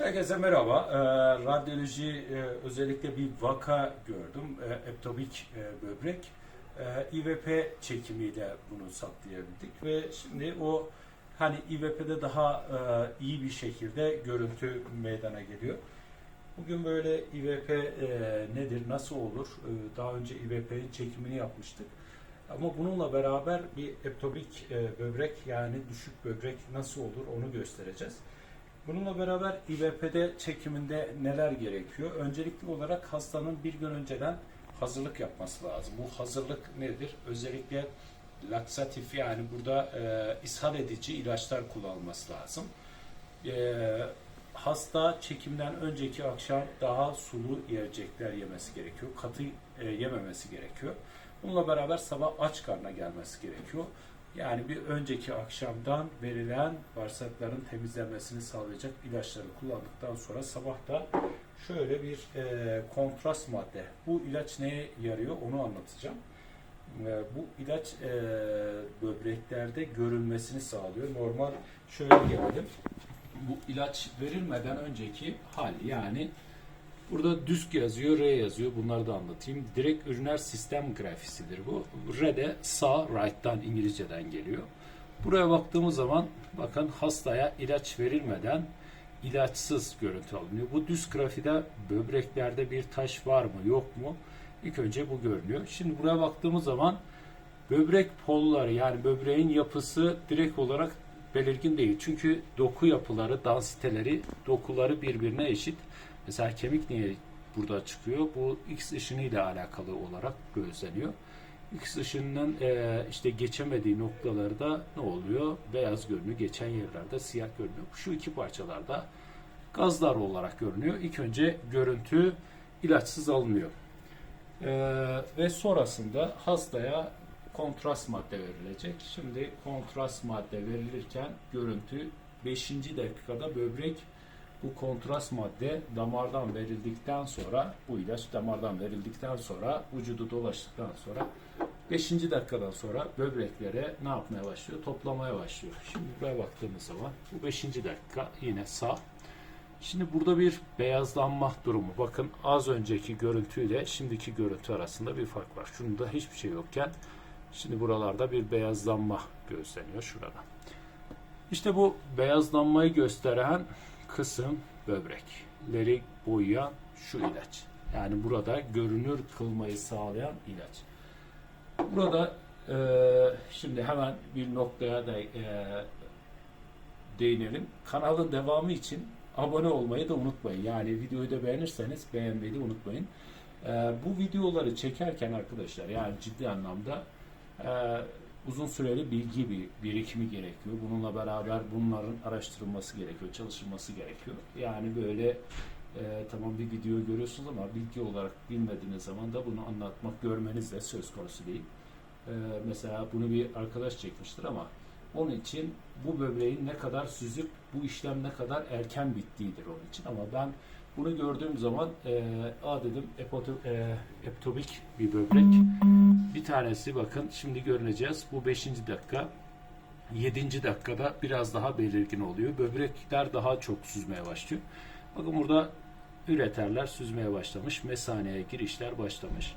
Herkese merhaba. Ee, radyoloji e, özellikle bir vaka gördüm. E, eptobik e, böbrek. E, İVP çekimiyle bunu saptayabildik ve şimdi o hani İVP'de daha e, iyi bir şekilde görüntü meydana geliyor. Bugün böyle İVP nedir, nasıl olur? Daha önce İVP'nin çekimini yapmıştık. Ama bununla beraber bir eptobik böbrek yani düşük böbrek nasıl olur onu göstereceğiz. Bununla beraber İVP'de çekiminde neler gerekiyor? Öncelikli olarak hastanın bir gün önceden hazırlık yapması lazım. Bu hazırlık nedir? Özellikle laksatif yani burada e, ishal edici ilaçlar kullanılması lazım. E, hasta çekimden önceki akşam daha sulu yiyecekler yemesi gerekiyor. Katı e, yememesi gerekiyor. Bununla beraber sabah aç karnına gelmesi gerekiyor. Yani bir önceki akşamdan verilen bağırsakların temizlenmesini sağlayacak ilaçları kullandıktan sonra sabah da şöyle bir e, kontrast madde. Bu ilaç neye yarıyor onu anlatacağım. E, bu ilaç e, böbreklerde görülmesini sağlıyor. Normal şöyle gelelim. Bu ilaç verilmeden önceki hal yani Burada düsk yazıyor, R yazıyor. Bunları da anlatayım. Direkt üriner sistem grafisidir bu. R de sağ, right'tan İngilizceden geliyor. Buraya baktığımız zaman bakın hastaya ilaç verilmeden ilaçsız görüntü alınıyor. Bu düz grafide böbreklerde bir taş var mı yok mu? İlk önce bu görünüyor. Şimdi buraya baktığımız zaman böbrek polları yani böbreğin yapısı direkt olarak belirgin değil. Çünkü doku yapıları, dansiteleri, dokuları birbirine eşit. Mesela kemik niye burada çıkıyor? Bu X ışınıyla alakalı olarak gözleniyor. X ışınının e, işte geçemediği noktalarda ne oluyor? Beyaz görünüyor. Geçen yerlerde siyah görünüyor. Şu iki parçalarda gazlar olarak görünüyor. İlk önce görüntü ilaçsız alınıyor. E, ve sonrasında hastaya kontrast madde verilecek. Şimdi kontrast madde verilirken görüntü 5. dakikada böbrek bu kontrast madde damardan verildikten sonra bu ilaç damardan verildikten sonra vücudu dolaştıktan sonra 5. dakikadan sonra böbreklere ne yapmaya başlıyor? Toplamaya başlıyor. Şimdi buraya baktığımız zaman bu 5. dakika yine sağ. Şimdi burada bir beyazlanma durumu. Bakın az önceki görüntüyle şimdiki görüntü arasında bir fark var. Şunda hiçbir şey yokken şimdi buralarda bir beyazlanma gözleniyor şurada. İşte bu beyazlanmayı gösteren kısım böbrekleri boyayan şu ilaç. Yani burada görünür kılmayı sağlayan ilaç. Burada e, şimdi hemen bir noktaya da e, değinelim. Kanalın devamı için abone olmayı da unutmayın. Yani videoyu da beğenirseniz beğenmeyi de unutmayın. E, bu videoları çekerken arkadaşlar yani ciddi anlamda e, uzun süreli bilgi bir birikimi gerekiyor. Bununla beraber bunların araştırılması gerekiyor, çalışılması gerekiyor. Yani böyle e, tamam bir video görüyorsunuz ama bilgi olarak bilmediğiniz zaman da bunu anlatmak, görmeniz de söz konusu değil. E, mesela bunu bir arkadaş çekmiştir ama onun için bu böbreğin ne kadar süzüp bu işlem ne kadar erken bittiğidir onun için. Ama ben bunu gördüğüm zaman e, a dedim epoto, e, eptobik bir böbrek. Bir tanesi bakın şimdi görüneceğiz. Bu 5. dakika. 7. dakikada biraz daha belirgin oluyor. Böbrekler daha çok süzmeye başlıyor. Bakın burada üreterler süzmeye başlamış. Mesaneye girişler başlamış.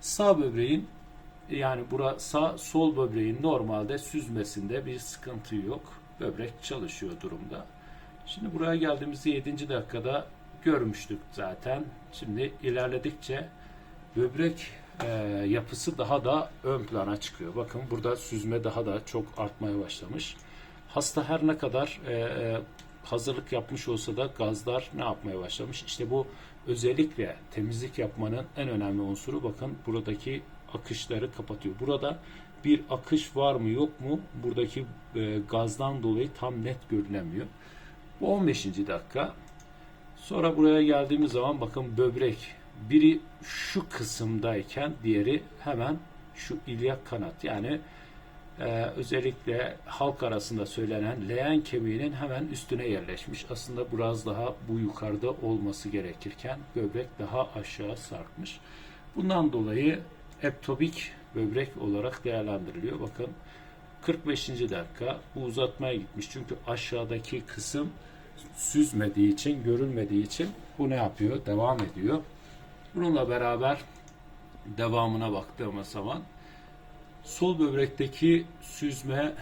Sağ böbreğin yani bura sağ sol böbreğin normalde süzmesinde bir sıkıntı yok. Böbrek çalışıyor durumda. Şimdi buraya geldiğimizde 7. dakikada görmüştük zaten. Şimdi ilerledikçe böbrek e, yapısı daha da ön plana çıkıyor. Bakın burada süzme daha da çok artmaya başlamış. Hasta her ne kadar e, e, hazırlık yapmış olsa da gazlar ne yapmaya başlamış? İşte bu özellikle temizlik yapmanın en önemli unsuru bakın buradaki akışları kapatıyor. Burada bir akış var mı yok mu? Buradaki e, gazdan dolayı tam net görünemiyor. Bu 15. dakika. Sonra buraya geldiğimiz zaman bakın böbrek biri şu kısımdayken diğeri hemen şu ilyak kanat yani e, özellikle halk arasında söylenen leğen kemiğinin hemen üstüne yerleşmiş. Aslında biraz daha bu yukarıda olması gerekirken böbrek daha aşağı sarkmış. Bundan dolayı eptobik böbrek olarak değerlendiriliyor. Bakın 45. dakika bu uzatmaya gitmiş. Çünkü aşağıdaki kısım süzmediği için, görülmediği için bu ne yapıyor? Devam ediyor. Bununla beraber devamına baktığımız zaman sol böbrekteki süzme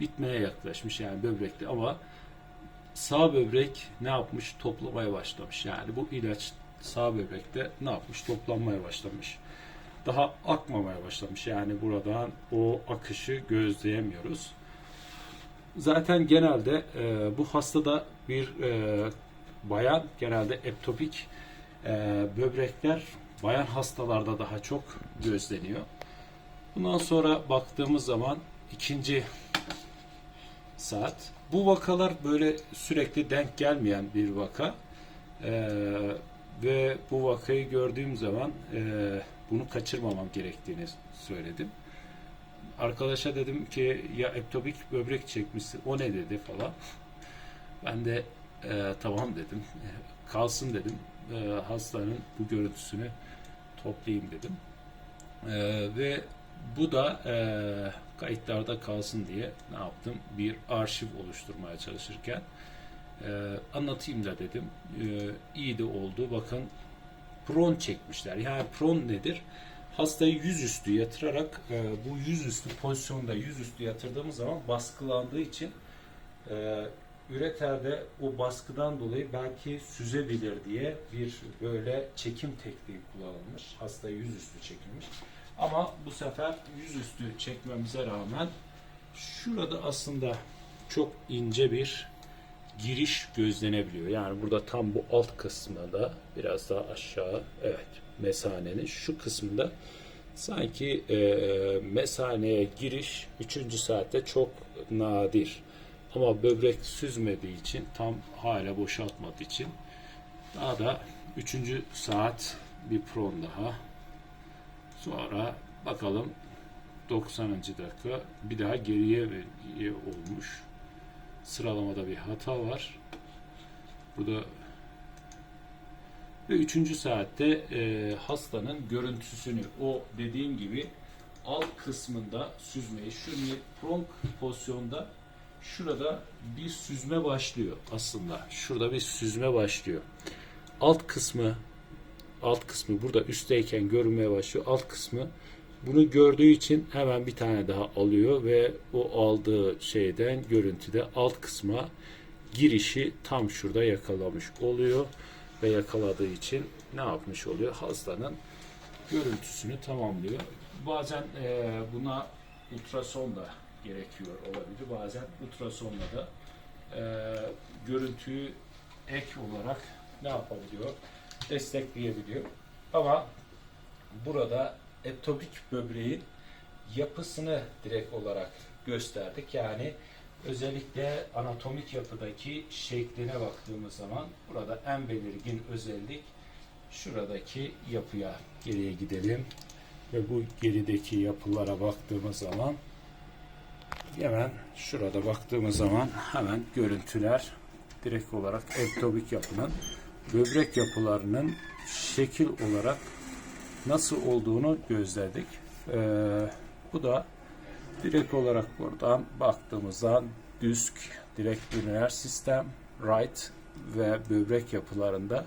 bitmeye yaklaşmış yani böbrekte ama sağ böbrek ne yapmış? Toplamaya başlamış. Yani bu ilaç sağ böbrekte ne yapmış? Toplanmaya başlamış. Daha akmamaya başlamış. Yani buradan o akışı gözleyemiyoruz. Zaten genelde e, bu hastada bir e, bayan genelde ektopik e, böbrekler bayan hastalarda daha çok gözleniyor. Bundan sonra baktığımız zaman ikinci saat. Bu vakalar böyle sürekli denk gelmeyen bir vaka. Ee, ve bu vakayı gördüğüm zaman e, bunu kaçırmamam gerektiğini söyledim. Arkadaşa dedim ki ya ektopik böbrek çekmişsin o ne dedi falan. Ben de e, tamam dedim. Kalsın dedim. E, hastanın bu görüntüsünü toplayayım dedim. E, ve bu da e, kayıtlarda kalsın diye ne yaptım? Bir arşiv oluşturmaya çalışırken e, anlatayım da dedim. E, iyi de oldu. Bakın pron çekmişler. Yani pron nedir? Hastayı yüzüstü yatırarak e, bu yüzüstü pozisyonda yüzüstü yatırdığımız zaman baskılandığı için e, üreterde o baskıdan dolayı belki süzebilir diye bir böyle çekim tekniği kullanılmış. Hastayı yüzüstü çekilmiş. Ama bu sefer yüzüstü çekmemize rağmen şurada aslında çok ince bir giriş gözlenebiliyor. Yani burada tam bu alt kısmında biraz daha aşağı evet mesanenin şu kısmında sanki e, mesaneye giriş 3. saatte çok nadir. Ama böbrek süzmediği için tam hala boşaltmadığı için daha da 3. saat bir pron daha Sonra bakalım 90. dakika bir daha geriye olmuş. Sıralamada bir hata var. Burada ve 3. saatte e, hastanın görüntüsünü o dediğim gibi alt kısmında süzmeyi şu pronk pozisyonda şurada bir süzme başlıyor aslında. Şurada bir süzme başlıyor. Alt kısmı alt kısmı burada üstteyken görünmeye başlıyor. Alt kısmı bunu gördüğü için hemen bir tane daha alıyor ve o aldığı şeyden görüntüde alt kısma girişi tam şurada yakalamış oluyor ve yakaladığı için ne yapmış oluyor? Hastanın görüntüsünü tamamlıyor. Bazen e, buna ultrason da gerekiyor olabilir. Bazen ultrasonla da e, görüntüyü ek olarak ne yapabiliyor? destekleyebiliyor. Ama burada ektopik böbreğin yapısını direkt olarak gösterdik. Yani özellikle anatomik yapıdaki şekline baktığımız zaman burada en belirgin özellik şuradaki yapıya geriye gidelim ve bu gerideki yapılara baktığımız zaman hemen şurada baktığımız zaman hemen görüntüler direkt olarak ektopik yapının böbrek yapılarının şekil olarak nasıl olduğunu gözledik. Ee, bu da direkt olarak buradan baktığımızda düsk, direkt üriner sistem, right ve böbrek yapılarında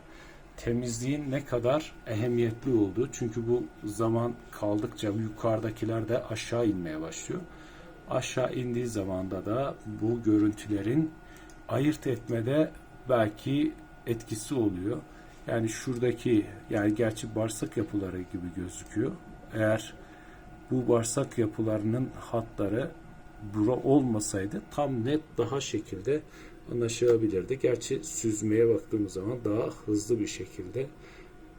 temizliğin ne kadar ehemmiyetli olduğu. Çünkü bu zaman kaldıkça yukarıdakiler de aşağı inmeye başlıyor. Aşağı indiği zamanda da bu görüntülerin ayırt etmede belki etkisi oluyor. Yani şuradaki yani gerçi bağırsak yapıları gibi gözüküyor. Eğer bu bağırsak yapılarının hatları bura olmasaydı tam net daha şekilde anlaşılabilirdi. Gerçi süzmeye baktığımız zaman daha hızlı bir şekilde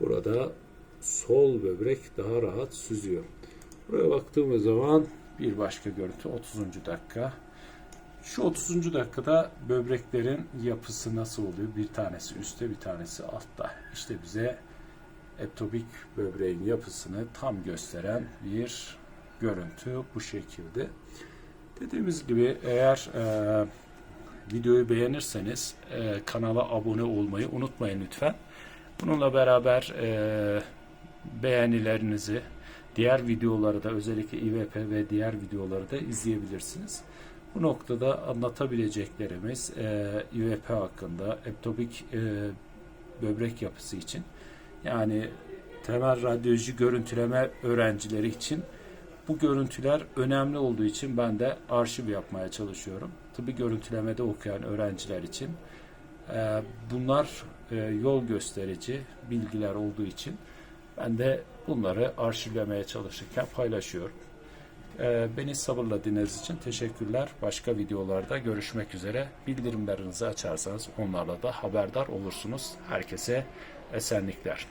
burada sol böbrek daha rahat süzüyor. Buraya baktığımız zaman bir başka görüntü 30. dakika. Şu 30. dakikada böbreklerin yapısı nasıl oluyor? Bir tanesi üstte, bir tanesi altta. İşte bize ektopik böbreğin yapısını tam gösteren bir görüntü bu şekilde. Dediğimiz gibi eğer e, videoyu beğenirseniz e, kanala abone olmayı unutmayın lütfen. Bununla beraber e, beğenilerinizi, diğer videoları da özellikle İVP ve diğer videoları da izleyebilirsiniz. Bu noktada anlatabileceklerimiz e, İVP hakkında, ektopik e, böbrek yapısı için yani temel radyoloji görüntüleme öğrencileri için bu görüntüler önemli olduğu için ben de arşiv yapmaya çalışıyorum. Tıbbi görüntülemede okuyan öğrenciler için e, bunlar e, yol gösterici bilgiler olduğu için ben de bunları arşivlemeye çalışırken paylaşıyorum. E, beni sabırla dinlediğiniz için teşekkürler. Başka videolarda görüşmek üzere. Bildirimlerinizi açarsanız onlarla da haberdar olursunuz. Herkese esenlikler.